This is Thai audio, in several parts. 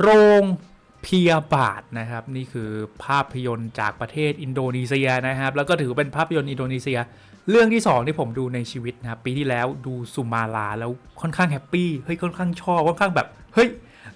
โรงเพียบาทนะครับ นี่คือภาพยนตร์จากประเทศอินโดนีเซียนะครับ แล้วก็ถือเป็นภาพยนตร์อินโดนีเซีย เรื่องที่สองที่ผมดูในชีวิตนะครับปีที่แล้วดูสุมาลาแล้วค่อนข้างแฮปปี้เฮ้ยค่อนข้างชอบค่อนข้างแบบเฮ้ย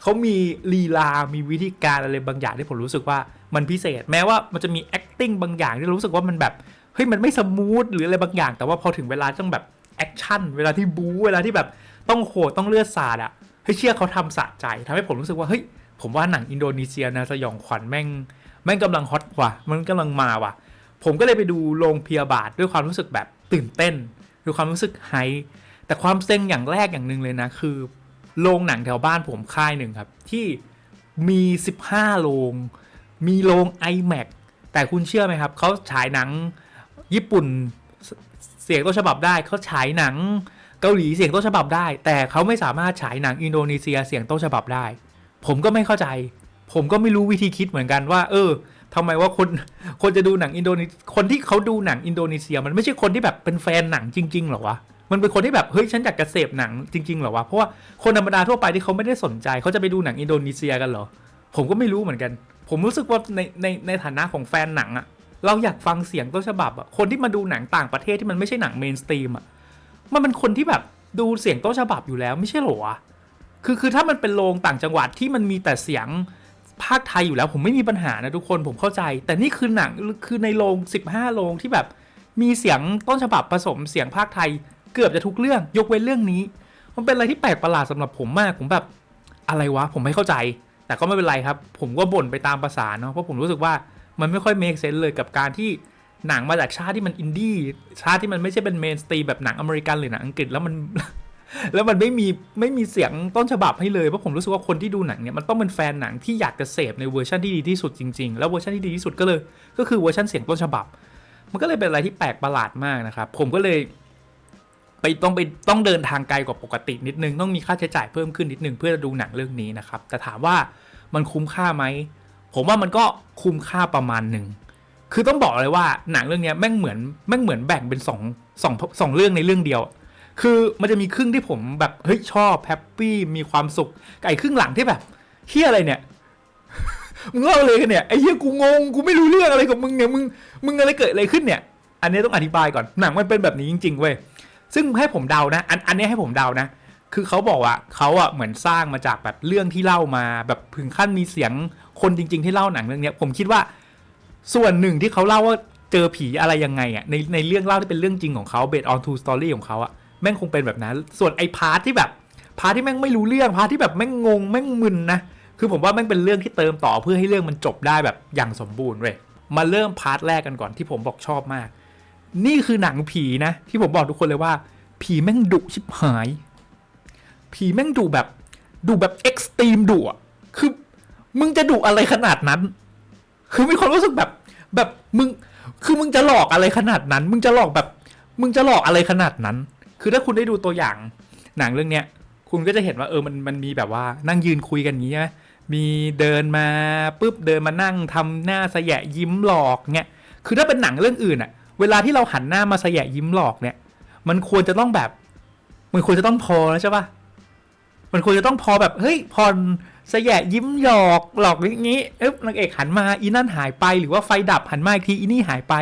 เขามีลีลา มีวิธีการอะไรบางอย่างที่ผมรู้สึกว่ามันพิเศษ แม้ว่ามันจะมี acting บางอย่างที่รู้สึกว่ามันแบบ เฮ้ย มันไม่สมูทหรืออะไรบางอย่าง แต่ว่าพอถึงเวลาต้องแบบแอคชั่น เวลาที่บู๊ เวลาที่แบบต้องโหดต้องเลือดสาดอะ เฮ้ยเชื่อเขาทำสะใจทำให้ผมรู้สึกว่าเฮ้ยผมว่าหนังอินโดนีเซียนะสยองขวัญแม่งแม่งกำลังฮอตว่ะมันกำลังมาว่ะ ผมก็เลยไปดูโรงพยาบาทด้วยความรู้สึกแบบตื่นเต้นด้วยความรู้สึกไฮแต่ความเซ็งอย่างแรกอย่างหนึ่งเลยนะ คือโรงหนังแถวบ้านผมค่ายหนึ่งครับ ที่มี 15 โรงมีโรง iMac แต่คุณเชื่อไหมครับเขาฉายหนังญี่ปุ่นเสียงต้นฉบับได้เขาฉายหนัง เกาหลีเสียงต้นฉบับได้ แต่เขาไม่สามารถฉายหนังอินโดนีเซียเสียงต้นฉบับได้ ผมก็ไม่เข้าใจ ผมก็ไม่รู้วิธีคิดเหมือนกันว่า เออทำไมว่าคนคนจะดูหนังอินโดนีคนที่เขาดูหนังอินโดนีเซีย มันไม่ใช่คนที่แบบเป็นแฟนหนังจริงๆหรอวะมันเป็นคนที่แบบเฮ้ยฉันอยากจะเสพหนังจริงๆหรอวะเพราะว่าคนธรรมดาทั่วไปที่เขาไม่ได้สนใจเขาจะไปดูหนังอินโดนีเซียกันเหรอ ผมก็ไม่รู้เหมือนกัน ผมรู้สึกว่าในในในฐานะของแฟนหนังอะเราอยากฟังเสียงต้นฉบับอะคนที่มาดูหนังต่างประเทศที่มันไม่ใช่หนังเมนสตรีมอะ มันเป็นคนที่แบบดูเสียงต้นฉบับอยู่แล้วไม่ใช่หรอวะคือคือถ้ามันเป็นโรงต่างจังหวัดที่มันมีแต่เสียงภาคไทยอยู่แล้ว ผมไม่มีปัญหานะทุกคนผมเข้าใจ แต่นี่คือหนังคือในโรง 15 โรงที่แบบมีเสียงต้นฉบับผสมเสียงภาคไทยเกือบจะทุกเรื่องยกเว้นเรื่องนี้ มันเป็นอะไรที่แปลกประหลาดสำหรับผมมากผมแบบอะไรวะ ผมไม่เข้าใจ แต่ก็ไม่เป็นไรครับ ผมก็บ่นไปตามภาษาเนาะเพราะผมรู้สึกว่ามันไม่ค่อยเมคเซนเลยกับการที่ หนังมาจากชาติที่มันอินดี้ชาติที่มันไม่ใช่เป็นเมนสตรีมแบบหนังอเมริกันหรือหนังอังกฤษแล้วมัน แล้วมันไม่มีไม่มีเสียงต้นฉบับให้เลยเพราะผมรู้สึกว่าคนที่ดูหนังเนี่ยมันต้องเป็นแฟนหนังที่อยากจะเสพในเวอร์ชันที่ดีที่สุดจริง ๆ แล้วเวอร์ชันที่ดีที่สุดก็เลย ก็คือเวอร์ชันเสียงต้นฉบับ มันก็เลยเป็นอะไรที่แปลกประหลาดมากนะครับผมก็เลยไปต้องไปต้องเดินทางไกลกว่าปกตินิดนึงต้องมีค่าใช้จ่ายเพิ่มขึ้นนิดนึงเพื่อดูหนังเรื่องนี้นะครับแต่ถามว่ามันคุ้มค่าไหมผมว่ามันก็คุ้มค่าประมาณหนึ่ง คือต้องบอกเลยว่าหนังเรื่องนี้แม่งเหมือนแม่งเหมือนแบ่งเป็นสองสองสองเรื่องในเรื่องเดียว คือมันจะมีครึ่งที่ผมแบบเฮ้ยชอบแฮปปี้มีความสุขกับไอ้ครึ่งหลังที่แบบเฮียอะไรเนี่ยมึงเล่าเลยกันเนี่ยไอ้เฮียกูงงกูไม่รู้เรื่องอะไรกับมึงเนี่ยมึงมึงอะไรเกิดอะไรขึ้นเนี่ย อันนี้ต้องอธิบายก่อนหนังมันเป็นแบบนี้จริง ๆเว้ยซึ่งให้ผมเดานะ อันอันนี้ให้ผมเดานะ คือเขาบอกว่าเขาอะเหมือนสร้างมาจากแบบเรื่องที่เล่ามา แบบถึงขั้นมีเสียงคนจริง ๆ ที่เล่าหนังเรื่องเนี้ยผมคิดว่า ส่วนหนึ่งที่เขาเล่าว่าเจอผีอะไรยังไงอะในในเรื่องเล่าที่เป็นเรื่องจริงของเขา based on true story ของเขาอะแม่งคงเป็นแบบนั้น ส่วนไอ้พาร์ทที่แบบพาร์ทที่แม่งไม่รู้เรื่องพาร์ทที่แบบแม่งงงแม่งมึนนะคือผมว่าแม่งเป็นเรื่องที่เติมต่อเพื่อให้เรื่องมันจบได้แบบอย่างสมบูรณ์เว้ยมาเริ่มพาร์ทแรกกันก่อนที่ผมบอกชอบมาก นี่คือหนังผีนะ ที่ผมบอกทุกคนเลยว่า ผีแม่งดุชิบหาย ผีแม่งดุแบบดุแบบเอ็กซ์ตรีมดุอะคือมึงจะดุอะไรขนาดนั้น คือมีความรู้สึกแบบ แบบมึง คือมึงจะหลอกอะไรขนาดนั้น มึงจะหลอกแบบ มึงจะหลอกอะไรขนาดนั้น คือถ้าคุณได้ดูตัวอย่างหนังเรื่องเนี้ย คุณก็จะเห็นว่าเออมันมันมีแบบว่านั่งยืนคุยกันอย่างงี้ใช่ไหมมีเดินมาปุ๊บเดินมานั่งทำหน้าสยะยิ้มหลอกเงี้ย คือถ้าเป็นหนังเรื่องอื่นอะเวลาที่เราหันหน้ามาสยะยิ้มหลอกเนี่ย มันควรจะต้องแบบ มันควรจะต้องพอแล้วใช่ปะมันควรจะต้องพอแบบเฮ้ยพร สยะยิ้มหยอกหลอกอย่างงี้เอ๊ะนางเอกหันมาอีนั่นหายไปหรือว่าไฟดับหันมาอีกทีอีนี่หายไป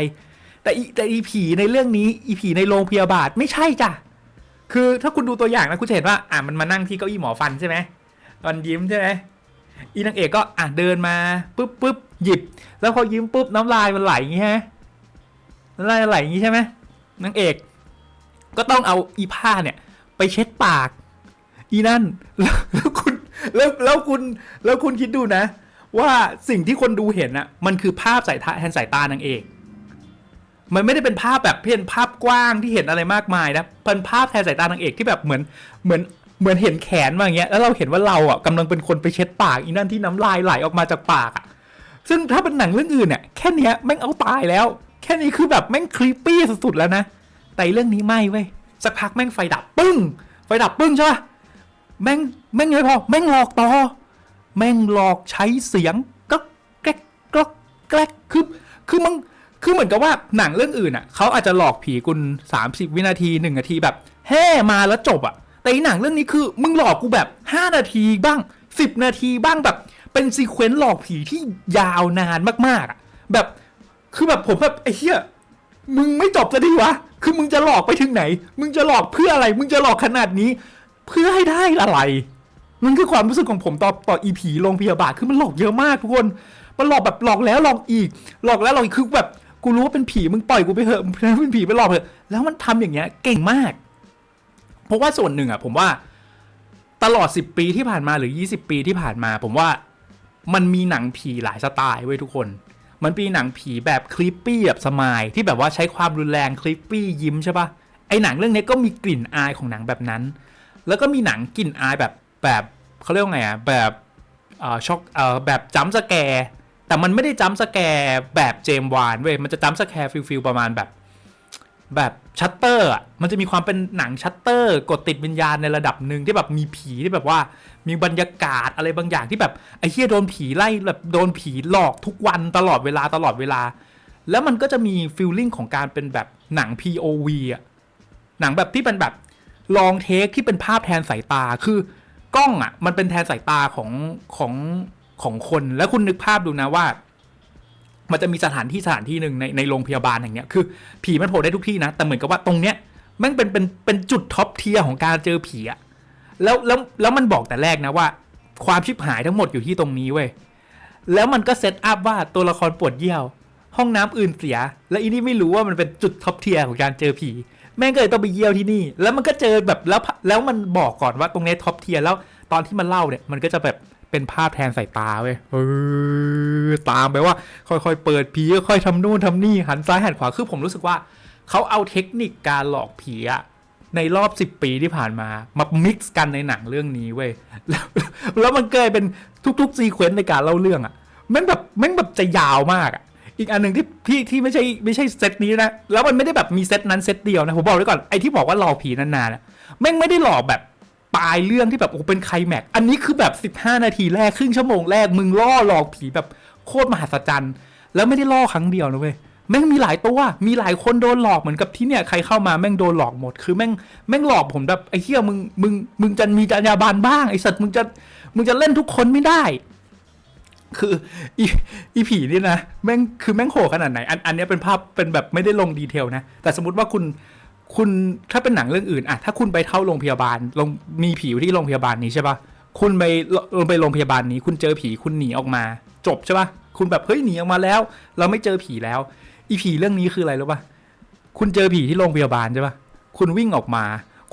แต่อีแต่อีผีในเรื่องนี้อีผีในโรงพยาบาลไม่ใช่จ้ะคือถ้าคุณดูตัวอย่างนะคุณจะเห็นว่าอะมันมานั่งที่เก้าอี้หมอฟันใช่ไหมตอนยิ้มใช่ไหมอีนางเอกก็อะเดินมาปุ๊บปุ๊บหยิบ แล้วพอยิ้มปุ๊บน้ำลายมันไหลอย่างงี้ใช่น้ำลายไหลอย่างงี้ใช่ไหมนางเอก ก็ต้องเอาอีผ้าเนี่ย ไปเช็ดปาก อีนั่นแล้ว แล้วแล้วคุณแล้วคุณคิดดูนะ ว่าสิ่งที่คนดูเห็นอะมันคือภาพสายตาแทนสายตานางเอกมันไม่ได้เป็นภาพแบบเพี้ยนภาพกว้างที่เห็นอะไรมากมายนะเป็นภาพแทนสายตานางเอกที่แบบเหมือนเหมือนเหมือนเห็นแขนมาอย่างเงี้ยแล้วเราเห็นว่าเราอะกำลังเป็นคนไปเช็ดปากอีนั่นที่น้ำลายไหลออกมาจากปากอะซึ่งถ้าเป็นหนังเรื่องอื่นเนี่ยแค่เนี้ยแม่งเอาตายแล้ว แค่นี้คือแบบแม่งครีปปี้สุดๆแล้วนะ แต่เรื่องนี้ไม่เว้ยสักพักแม่งไฟดับปึ้งไฟดับปึ้งใช่ปะ แม่งแม่งยังไม่พอแม่งหลอกต่อ แม่งหลอกใช้เสียงก็แกรกก็แกรกคือคือมึงคือเหมือนกับว่าหนังเรื่องอื่นอะเขาอาจจะหลอกผีกุณ 30 วินาที1นาทีแบบแห่มาแล้วจบอะ แต่อีหนังเรื่องนี้คือมึงหลอกกูแบบ 5 นาทีบ้างสิบนาทีบ้างแบบ เป็นซีเควนต์หลอกผีที่ยาวนานมากๆอะแบบคือแบบผมแบบไอ้เหี้ยมึงไม่จบจะดีวะ คือมึงจะหลอกไปถึงไหน มึงจะหลอกเพื่ออะไร มึงจะหลอกขนาดนี้ เพื่อให้ได้อะไรมันคือความรู้สึกของผมต่อต่ออีผีโรงพยาบาลคือมันหลอกเยอะมากทุกคนมันหลอกแบบหลอกแล้วหลอกอีก หลอกแล้วหลอกอีกคือแบบกูรู้ว่าเป็นผีมึงปล่อยกูไปเถอะเป็นผีไปหลอกเถอะแล้วมันทำอย่างเงี้ยเก่งมาก เพราะว่าส่วนหนึ่งอะผมว่าตลอด 10 ปีที่ผ่านมาหรือ 20 ปีที่ผ่านมา ผมว่ามันมีหนังผีหลายสไตล์เว้ยทุกคน มันมีหนังผีแบบคลิปปี้แบบสมายที่แบบว่าใช้ความรุนแรงคลิปปี้ยิ้มใช่ปะไอหนังเรื่องนี้ก็มีกลิ่นอายของหนังแบบนั้น แล้วก็มีหนังกลิ่นอายแบบแบบเขาเรียกว่าไงอะแบบเอ่อช็อกเอ่อแบบจัมสแกร์แต่มันไม่ได้จัมสแกร์แบบเจมวานเว้ยมันจะจัมสแกร์ฟิลฟิลประมาณแบบ แบบชัตเตอร์อะมันจะมีความเป็นหนังชัตเตอร์ กดติดวิญญาณในระดับหนึ่งที่แบบมีผีที่แบบว่ามีบรรยากาศอะไรบางอย่างที่แบบไอ้เฮียโดนผีไล่แบบโดนผีหลอกทุกวันตลอดเวลาตลอดเวลา แล้วมันก็จะมีฟีลลิ่งของการเป็นแบบหนัง POV อะหนังแบบที่เป็นแบบ ลองเทคที่เป็นภาพแทนสายตาคือกล้องอะ มันเป็นแทนสายตาของของของคนแล้วคุณนึกภาพดูนะว่า มันจะมีสถานที่สถานที่หนึ่งในในโรงพยาบาลอย่างเงี้ยคือ ผีมันโผล่ได้ทุกที่นะ แต่เหมือนกับว่าตรงเนี้ยม่งเป็นเป็นเป็นจุดท็อปเทียร์ของการเจอผีอะแล้วแล้วแล้วมันบอกแต่แรกนะว่า ความชิบหายทั้งหมดอยู่ที่ตรงนี้เว้ยแล้วมันก็เซตอัพว่าตัวละครปวดเยี่ยว ห้องน้ำอื่นเสีย แล้วอีนี่ไม่รู้ว่ามันเป็นจุดท็อปเทียร์ของการเจอผี แม่งก็เลยต้องไปเยี่ยวที่นี่ แล้วมันก็เจอแบบแล้วแล้วมันบอกก่อนว่าตรงนี้ท็อปเทียร์แล้วตอนที่มันเล่าเนี่ยมันก็จะแบบเป็นภาพแทนสายตาเว้ยตามไปว่า ค่อยๆ เปิดผีค่อยๆทำนู่นทำนี่หันซ้ายหันขวาคือผมรู้สึกว่าเขาเอาเทคนิคการหลอกผีอะในรอบ 10 ปีที่ผ่านมามามิกซ์กันในหนังเรื่องนี้เว้ยแล้วแล้วมันเกิดเป็นทุกๆซีเควนต์ในการเล่าเรื่องอะแม่งแบบแม่งแบบจะยาวมากอะ อีกอันหนึ่งที่ที่ที่ไม่ใช่ไม่ใช่เซตนี้นะ แล้วมันไม่ได้แบบมีเซตนั้นเซตเดียวนะ ผมบอกไว้ก่อน ไอ้ที่บอกว่าหลอกผีนานๆอะแม่งไม่ได้หลอกแบบปลายเรื่องที่แบบโอ้เป็นไคลแม็กซ์อันนี้คือแบบ 15 นาทีแรกครึ่งชั่วโมงแรกมึงล่อหลอกผีแบบโคตรมหัศจรรย์ แล้วไม่ได้ล่อครั้งเดียวนะเว้ยแม่งมีหลายตัวมีหลายคนโดนหลอกเหมือนกับที่เนี่ยใครเข้ามาแม่งโดนหลอกหมด คือแม่งแม่งหลอกผมแบบไอ้เหี้ยมึงมึงมึงจะมีจรรยาบรรณบ้างไอ้สัตว์มึงจะมึงจะเล่นทุกคนไม่ได้ คืออีอีผีนี่นะแม่งคือแม่งโหขนาดไหน อันอันนี้เป็นภาพเป็นแบบไม่ได้ลงดีเทลนะ แต่สมมติว่าคุณคุณถ้าเป็นหนังเรื่องอื่นอะถ้าคุณไปเข้าโรงพยาบาลลงมีผีอยู่ที่โรงพยาบาลนี้ใช่ปะคุณไปลงไปโรงพยาบาลนี้ คุณเจอผีคุณหนีออกมา จบใช่ปะคุณแบบเฮ้ยหนีออกมาแล้ว เราไม่เจอผีแล้ว อีผีเรื่องนี้คืออะไรรู้ปะคุณเจอผีที่โรงพยาบาลใช่ปะคุณวิ่งออกมา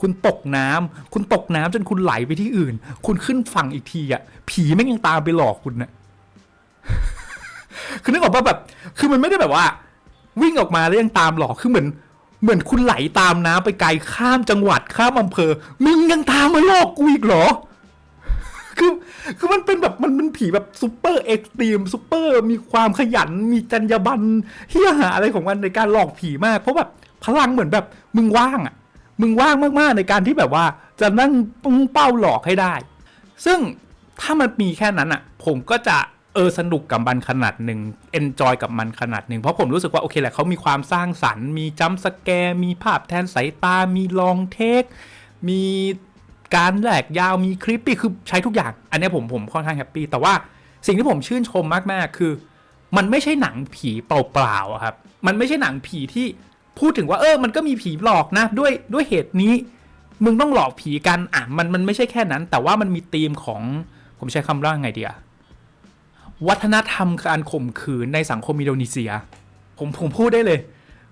คุณตกน้ำคุณตกน้ำจนคุณไหลไปที่อื่น คุณขึ้นฝั่งอีกทีอะผีแม่งยังตามไปหลอกคุณนะ คือนึกออกป่ะแบบ คือมันไม่ได้แบบว่า วิ่งออกมาแล้วยังตามหลอกคือเหมือน เหมือนคุณไหลตามน้ำไปไกลข้ามจังหวัดข้ามอำเภอ มึงยังตามมาหลอกกูอีกเหรอ คือ คือมันเป็นแบบมันเป็นผีแบบซูเปอร์เอ็กซ์ตรีมซูเปอร์มีความขยันมีจรรยาบรรณเฮียหาอะไรของมันในการหลอกผีมาก เพราะแบบพลังเหมือนแบบมึงว่างอะ มึงว่างมากๆในการที่แบบว่า จะนั่งปุ้งเป้าหลอกให้ได้ ซึ่งถ้ามันมีแค่นั้นอะ ผมก็จะ เออสนุกกับมันขนาดหนึ่งเอนจอยกับมันขนาดหนึ่งเพราะผมรู้สึกว่าโอเคแหละเขามีความสร้างสรรค์มีจัมสแกร์มีภาพแทนสายตา มีลองเทค มีการแหลกยาวมีคลิปปี้คือใช้ทุกอย่าง อันนี้ผมผมค่อนข้างแฮปปี้แต่ว่าสิ่งที่ผมชื่นชมมากๆคือ มันไม่ใช่หนังผีเปล่าๆครับ มันไม่ใช่หนังผีที่พูดถึงว่าเออ มันก็มีผีหลอกนะ ด้วยด้วยเหตุนี้ มึงต้องหลอกผีกันอะมันมันไม่ใช่แค่นั้น แต่ว่ามันมีธีมของผมใช้คำว่าไงดีอะ วัฒนธรรมการข่มขืนในสังคมอินโดนีเซีย ผมผมพูดได้เลย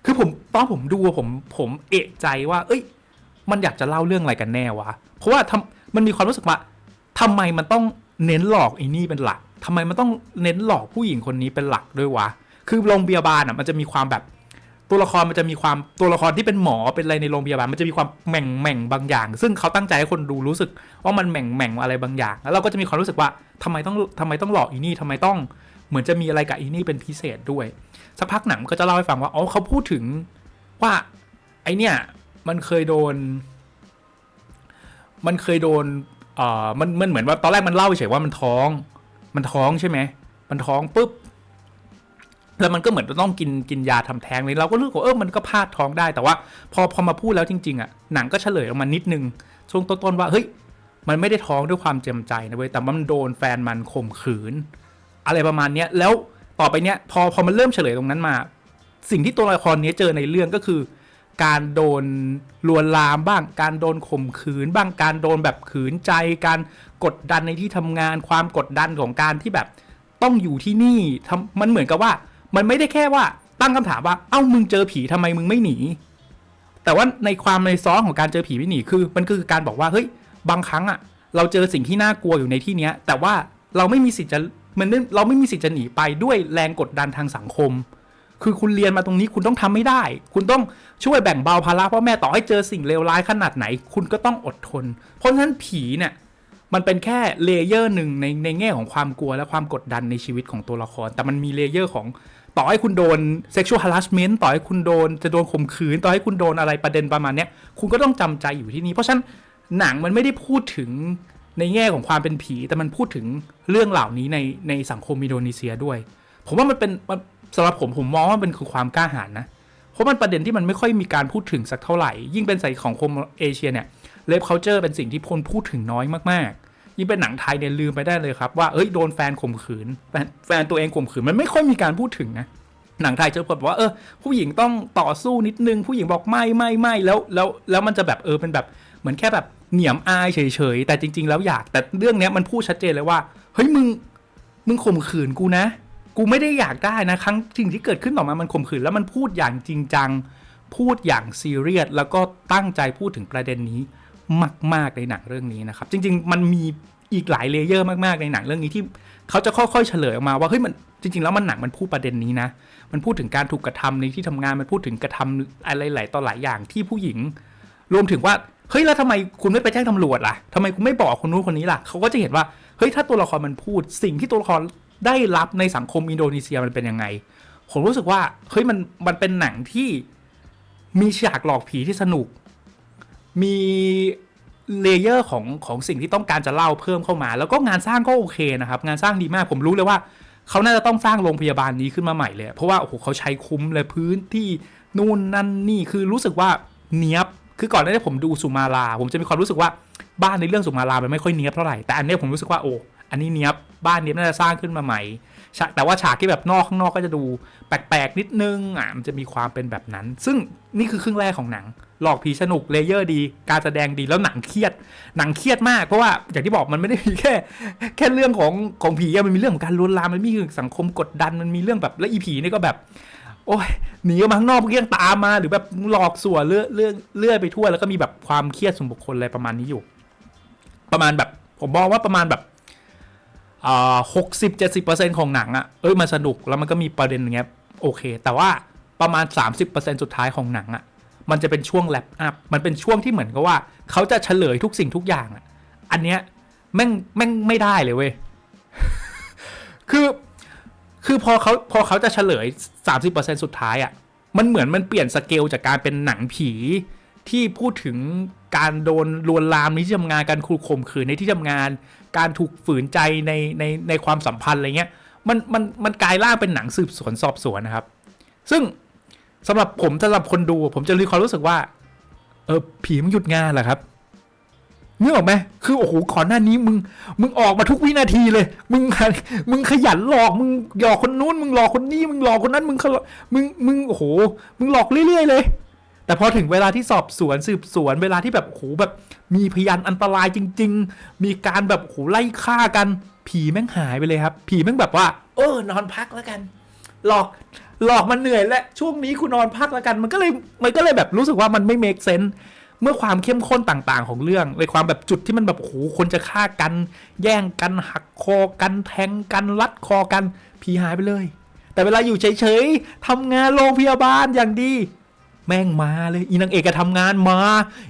คือผมตอนผมดูผมผมเอะใจว่า เอ้ย มันอยากจะเล่าเรื่องอะไรกันแน่วะ เพราะว่าทำมันมีความรู้สึกว่าทำไมมันต้องเน้นหลอกไอ้นี่เป็นหลักทำไมมันต้องเน้นหลอกผู้หญิงคนนี้เป็นหลักด้วยวะ คือโรงพยาบาลอะมันจะมีความแบบ ตัวละครมันจะมีความตัวละครที่เป็นหมอเป็นอะไรในโรงพยาบาลมันจะมีความแหม่งแหม่งบางอย่าง ซึ่งเขาตั้งใจให้คนดูรู้สึกว่ามันแหม่งแหม่งอะไรบางอย่าง แล้วเราก็จะมีความรู้สึกว่าทำไมต้องทำไมต้องหลอกอีนี่ทำไมต้องเหมือนจะมีอะไรกับอีนี่เป็นพิเศษด้วย สักพักหนังก็จะเล่าให้ฟังว่าอ๋อเขาพูดถึงว่าไอเนี่ยมันเคยโดน มันเคยโดนเอ่อมันมันเหมือนว่าตอนแรกมันเล่าเฉยว่ามันท้อง มันท้องใช่ไหมมันท้องปุ๊บ แล้วมันก็เหมือนต้องกินกินยาทำแท้งเลยเราก็รู้สึกว่าเออมันก็พลาดท้องได้แต่ว่า พอพอมาพูดแล้วจริง ๆอะหนังก็เฉลยออกมานิดนึงช่วงต้นๆว่าเฮ้ยมันไม่ได้ท้องด้วยความเจ็มใจนะเว้ยแต่มันโดนแฟนมันข่มขืน อะไรประมาณเนี้ยแล้วต่อไปเนี้ยพอพอมันเริ่มเฉลยตรงนั้นมา สิ่งที่ตัวละครนี้เจอในเรื่องก็คือ การโดนลวนลามบ้าง การโดนข่มขืน บ้างการโดนแบบขืนใจ การกดดันในที่ทำงาน ความกดดันของการที่แบบต้องอยู่ที่นี่ทำมันเหมือนกับว่า มันไม่ได้แค่ว่าตั้งคำถามว่าเอ้ามึงเจอผีทำไมมึงไม่หนี แต่ว่าในความในซ้อนของการเจอผีไม่หนีคือ มันคือการบอกว่าเฮ้ยบางครั้งอะเราเจอสิ่งที่น่ากลัวอยู่ในที่เนี้ย แต่ว่าเราไม่มีสิทธิ์จะมันเราไม่มีสิทธิ์จะหนีไปด้วยแรงกดดันทางสังคม คือคุณเรียนมาตรงนี้คุณต้องทำไม่ได้ คุณต้องช่วยแบ่งเบาภาระพ่อแม่ต่อให้เจอสิ่งเลวร้ายขนาดไหน คุณก็ต้องอดทน เพราะฉะนั้นผีเนี่ย มันเป็นแค่เลเยอร์หนึ่งในในแง่ของความกลัวและความกดดันในชีวิตของตัวละคร แต่มันมีเลเยอร์ของต่อให้คุณโดน sexual harassment ต่อให้คุณโดนจะโดนข่มขืน ต่อให้คุณโดนอะไรประเด็นประมาณเนี้ยคุณก็ต้องจำใจอยู่ที่นี่ เพราะฉะนั้นหนังมันไม่ได้พูดถึงในแง่ของความเป็นผี แต่มันพูดถึงเรื่องเหล่านี้ในในสังคมอินโดนีเซียด้วย ผมว่ามันเป็นสำหรับผมผมมองว่ามันคือความกล้าหาญนะเพราะมันประเด็นที่มันไม่ค่อยมีการพูดถึงสักเท่าไหร่ ยิ่งเป็นใส่ของคมเอเชียเนี่ยเลฟเคาเจอร์เป็นสิ่งที่คนพูดถึงน้อยมากๆ ยิ่งเป็นหนังไทยเนี่ยลืมไปได้เลยครับว่าเอ้ยโดนแฟนข่มขืนแฟนตัวเองข่มขืนมันไม่ค่อยมีการพูดถึงนะหนังไทยจะบอกว่าเออผู้หญิงต้องต่อสู้นิดนึง ผู้หญิงบอกไม่ไม่ไม่แล้วแล้วแล้วมันจะแบบเออเป็นแบบเหมือนแค่แบบเหนียมอายเฉยๆแต่จริง ๆ แล้วอยากแต่เรื่องเนี้ยมันพูดชัดเจนเลยว่าเฮ้ยมึงมึงข่มขืนกูนะ กูไม่ได้อยากได้นะครั้งสิ่งที่เกิดขึ้นต่อมามันข่มขืนแล้วมันพูดอย่างจริงจังพูดอย่างซีเรียสแล้วก็ตั้งใจพูดถึงประเด็นนี้ มาก ๆ ในหนังเรื่องนี้นะครับ จริง ๆ มันมีอีกหลายเลเยอร์มาก ๆ ในหนังเรื่องนี้ที่เขาจะค่อยๆเฉลยออกมาว่าเฮ้ยมันจริง ๆ แล้วมันหนังมันพูดประเด็นนี้นะ มันพูดถึงการถูกกระทำในที่ทำงานมันพูดถึงกระทำอะไรหลายต่อหลายอย่างที่ผู้หญิง รวมถึงว่าเฮ้ยแล้วทำไมคุณไม่ไปแจ้งตำรวจล่ะทำไมคุณไม่บอกคนนู้นคนนี้ล่ะเขาก็จะเห็นว่าเฮ้ยถ้าตัวละครมันพูด สิ่งที่ตัวละครได้รับในสังคมอินโดนีเซียมันเป็นยังไง ผมรู้สึกว่าเฮ้ยมันมันเป็นหนังที่มีฉากหลอกผีที่สนุก มีเลเยอร์ของของสิ่งที่ต้องการจะเล่าเพิ่มเข้ามา แล้วก็งานสร้างก็โอเคนะครับ งานสร้างดีมากผมรู้เลยว่า เขาน่าจะต้องสร้างโรงพยาบาลนี้ขึ้นมาใหม่เลย เพราะว่าโอ้โหเขาใช้คุ้มเลยพื้นที่นู่นนั่นนี่คือรู้สึกว่าเนี้ยบคือก่อนหน้านี้ผมดูสุมาลา ผมจะมีความรู้สึกว่าบ้านในเรื่องสุมาลามันไม่ค่อยเนี้ยบเท่าไหร่แต่อันนี้ผมรู้สึกว่าโอ้ อันนี้เนี้ยบบ้านเนี้ยบน่าจะสร้างขึ้นมาใหม่ แต่ว่าฉากที่แบบนอกข้างนอกก็จะดูแปลกๆนิดนึงอะมันจะมีความเป็นแบบนั้น ซึ่งนี่คือครึ่งแรกของหนัง หลอกผีสนุกเลเยอร์ดี การแสดงดีแล้วหนังเครียด หนังเครียดมากเพราะว่าอย่างที่บอกมันไม่ได้มีแค่ แค่เรื่องของของผีอะมันมีเรื่องของการลวนลามมันมีเรื่องสังคมกดดันมันมีเรื่องแบบและอีผีนี่ก็แบบโอ้ยหนีออกมาข้างนอกเมื่อกี้ยังตามมา หรือแบบหลอกสัวเลื่อเลื่อเลื่อยไปทั่วแล้วก็มีแบบความเครียดส่วนบุคคลอะไรประมาณนี้อยู่ ประมาณแบบผมมองว่าประมาณแบบ หกสิบเจ็ดสิบเปอร์เซ็นของหนังอะ่ะเอ้ยมันสนุกแล้วมันก็มีประเด็นอย่างเงี้ยโอเค แต่ว่าประมาณสามสิบเปอร์เซ็นสุดท้ายของหนังอะ่ะมันจะเป็นช่วงแลปอัพมันเป็นช่วงที่เหมือนกับว่า เขาจะเฉลยทุกสิ่งทุกอย่างอะ่ะอันเนี้ยแม่งแม่งไม่ได้เลยเว้ยคือคือพอเขาพอเขาจะเฉลย 30%สุดท้ายอะ่ะมันเหมือนมันเปลี่ยนสเกลจากการเป็นหนังผีที่พูดถึงการโดนลวนลามในที่ทำงานการขู่ข่มขืนในที่ทำงาน การถูกฝืนใจในในในความสัมพันธ์อะไรเงี้ยมันมันมันกลายร่างเป็นหนังสืบสวนสอบสวนนะครับ ซึ่งสำหรับผมสำหรับคนดูผมจะมีความรู้สึกว่า เออผีมันหยุดงานเหรอครับนึกออกไหมคือโอ้โหก่อนหน้านี้มึง มึงออกมาทุกวินาทีเลย มึงมึงขยันหลอก มึงหลอกคนนู้น มึงหลอกคนนี้ มึงหลอกคนนั้น มึงมึงมึงโอ้โห มึงหลอกเรื่อยๆเลย แต่พอถึงเวลาที่สอบสวนสืบสวนเวลาที่แบบโหแบบ มีพยานอันตรายจริง ๆ มีการแบบโหไล่ฆ่ากัน ผีแม่งหายไปเลยครับ ผีแม่งแบบว่า เออนอนพักแล้วกัน หลอกหลอกมันเหนื่อยและช่วงนี้คุณนอนพักแล้วกัน มันก็เลยมันก็เลยแบบรู้สึกว่ามันไม่เมคเซน s ์เมื่อความเข้มข้นต่างๆ ของเรื่องในความแบบจุดที่มันแบบโอ้โหคนจะฆ่ากัน แย่งกันหักคอกันแทงกันรัดคอกันผีหายไปเลย แต่เวลาอยู่เฉยๆทำงานโรงพยาบาลอย่างดี แม่งมาเลย อีนางเอกก็ทำงานมา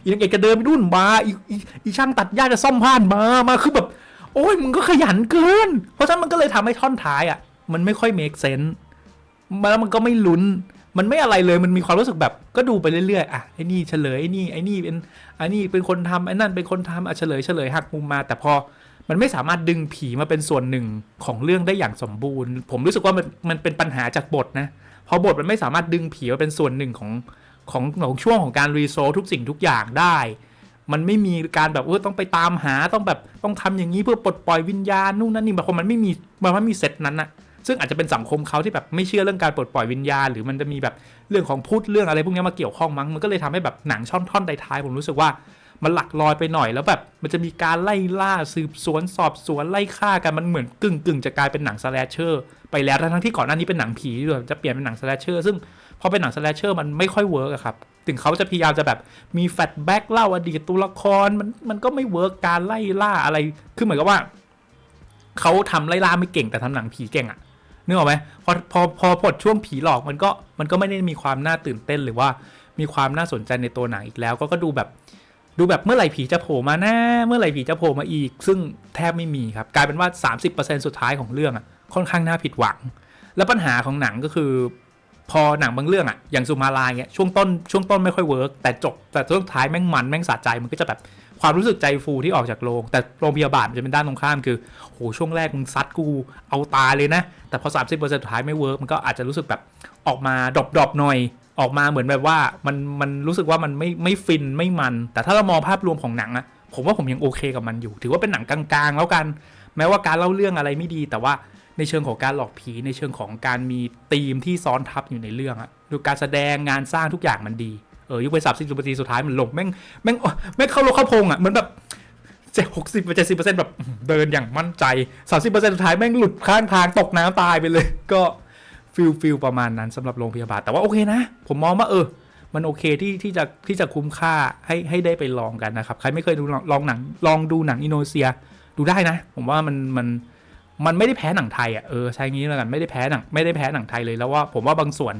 อีนางเอกก็เดินไปดุ่นมาอีอีอีช่างตัดหญ้าจะซ่อมผ้านมา มาคือแบบ โอ้ยมึงก็ขยันเกิน เพราะฉะนั้นมันก็เลยทำให้ท่อนท้ายอะ มันไม่ค่อยเมคเซนส์แล้วมันก็ไม่ลุ้น มันไม่อะไรเลยมันมีความรู้สึกแบบก็ดูไปเรื่อยๆอะไอ้นี่เฉลยไอ้นี่ไอ้นี่เป็นไอ้นี่เป็นคนทำไอ้นั่นเป็นคนทำอะเฉลยเฉลยหักมุมมา แต่พอมันไม่สามารถดึงผีมาเป็นส่วนหนึ่งของเรื่องได้อย่างสมบูรณ์ ผมรู้สึกว่ามันมันเป็นปัญหาจากบทนะพอบทมันไม่สามารถดึงผีมาเป็นส่วนหนึ่งของ ของของช่วงของการรีโซลทุกสิ่งทุกอย่างได้ มันไม่มีการแบบเออต้องไปตามหาต้องแบบต้องทำอย่างนี้เพื่อปลดปล่อยวิญญาณนู่นนั่นนี่บางคนมันไม่มีมันไม่มีเซตนั้นอะซึ่งอาจจะเป็นสังคมเขาที่แบบไม่เชื่อเรื่องการปลดปล่อยวิญญาณ หรือมันจะมีแบบเรื่องของพุทธเรื่องอะไรพวกนี้มาเกี่ยวข้องมั้งมันก็เลยทำให้แบบหนังช่อนท่อนท้ายผมรู้สึกว่ามันหลักลอยไปหน่อยแล้วแบบมันจะมีการไล่ล่าสืบสวนสอบสวนไล่ฆ่ากันมันเหมือนกึ่งกึ่งจะกลายเป็นหนังสแลชเชอร์ไปแล้วทั้งที่ก่อนหน้านี้เป็นหนังผีด้วยจะเปลี่ยนเป็นหนังสแลชเชอร์ซึ่ง อเป็นหนังสแลชเชอร์มันไม่ค่อยเวิร์กอะครับถึงเขาจะพยายามจะแบบมีแฟลชแบ็กเล่าอดีตตัวละครมันมันก็ไม่เวิร์กการไล่ล่าอะไรคือเหมือนกับว่าเขาทำไล่ล่าไม่เก่งแต่ทำหนังผีเก่งอะนึกออกไหมพอพอพอพดช่วงผีหลอกมันก็มันก็ไม่ได้มีความน่าตื่นเต้นหรือว่ามีความน่าสนใจในตัวหนังอีกแล้วก็ก็ดูแบบดูแบบเมื่อไหร่ผีจะโผล่มาแน่เมื่อไหร่ผีจะโผล่มาอีก ซึ่งแทบไม่มีครับ กลายเป็นว่า 30%สุดท้ายของเรื่องอะค่อนข้างน่าผิดหวัง แล้วปัญหาของหนังก็คือ พอหนังบางเรื่องอะอย่างสุมาลายเงี้ยช่วงต้นช่วงต้นไม่ค่อยเวิร์กแต่จบแต่ช่วงท้ายแม่งมันแม่งสะใจมันก็จะแบบความรู้สึกใจฟูที่ออกจากโรงแต่โรงพยาบาลมันจะเป็นด้านตรงข้ามคือโหช่วงแรกมึงซัดกูเอาตายเลยนะ แต่พอ 30%สุดท้ายไม่เวิร์กมันก็อาจจะรู้สึกแบบออกมาดรอปๆหน่อยออกมาเหมือนแบบว่ามันมันรู้สึกว่ามันไม่ไม่ฟินไม่มัน แต่ถ้าเรามองภาพรวมของหนังอะผมว่าผมยังโอเคกับมันอยู่ ถือว่าเป็นหนังกลางๆ แล้วกัน แม้ว่าการเล่าเรื่องอะไรไม่ดีแต่ว่า ในเชิงของการหลอกผีในเชิงของการมีธีมที่ซ้อนทับอยู่ในเรื่องอะดูการแสดงงานสร้างทุกอย่างมันดีเออยุคไปสามสิบนาทีสุดท้ายมันลงแม่งแม่งแม่งเข้าโลกเข้าพงอะเหมือนแบบเจ็ดหกสิบเจ็ดสิบเปอร์เซ็นต์แบบเดินอย่างมั่นใจสามสิบเปอร์เซ็นต์สุดท้ายแม่งหลุดข้างทางตกน้ำตายไปเลย ก็ฟิลฟิลประมาณนั้นสำหรับโรงพยาบาลแต่ว่าโอเคนะ ผมมองว่าเออ มันโอเคที่ที่จะที่จะคุ้มค่าให้ให้ได้ไปลองกันนะครับ ใครไม่เคยดูลองลองหนังลองดูหนังอินโดนีเซีย ดูได้นะ ผมว่ามันมันม มันไม่ได้แพ้หนังไทยอะเออใช่งี้แล้วกันไม่ได้แพ้หนังไม่ได้แพ้หนังไทยเลยแล้วว่าผมว่าบางส่วน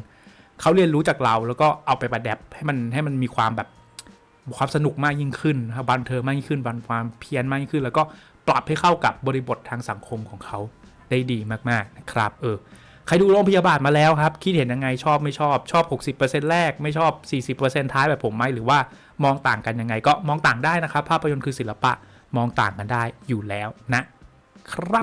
เขาเรียนรู้จากเราแล้วก็เอาไปประดับให้มันให้มันมีความแบบความสนุกมากยิ่งขึ้นครับบันเทิงมากยิ่งขึ้นบันความเพี้ยนมากยิ่งขึ้น แล้วก็ปรับให้เข้ากับบริบททางสังคมของเขาได้ดีมากๆนะครับเออใครดูโรงพยาบาลมาแล้วครับ คิดเห็นยังไงชอบไม่ชอบชอบ 60%แรกไม่ชอบ 40%ท้ายแบบผมไหมหรือว่ามองต่างกันยังไงก็มองต่างได้นะครับ ภาพยนตร์คือศิลปะมองต่างกันได้อยู่แล้วนะครับ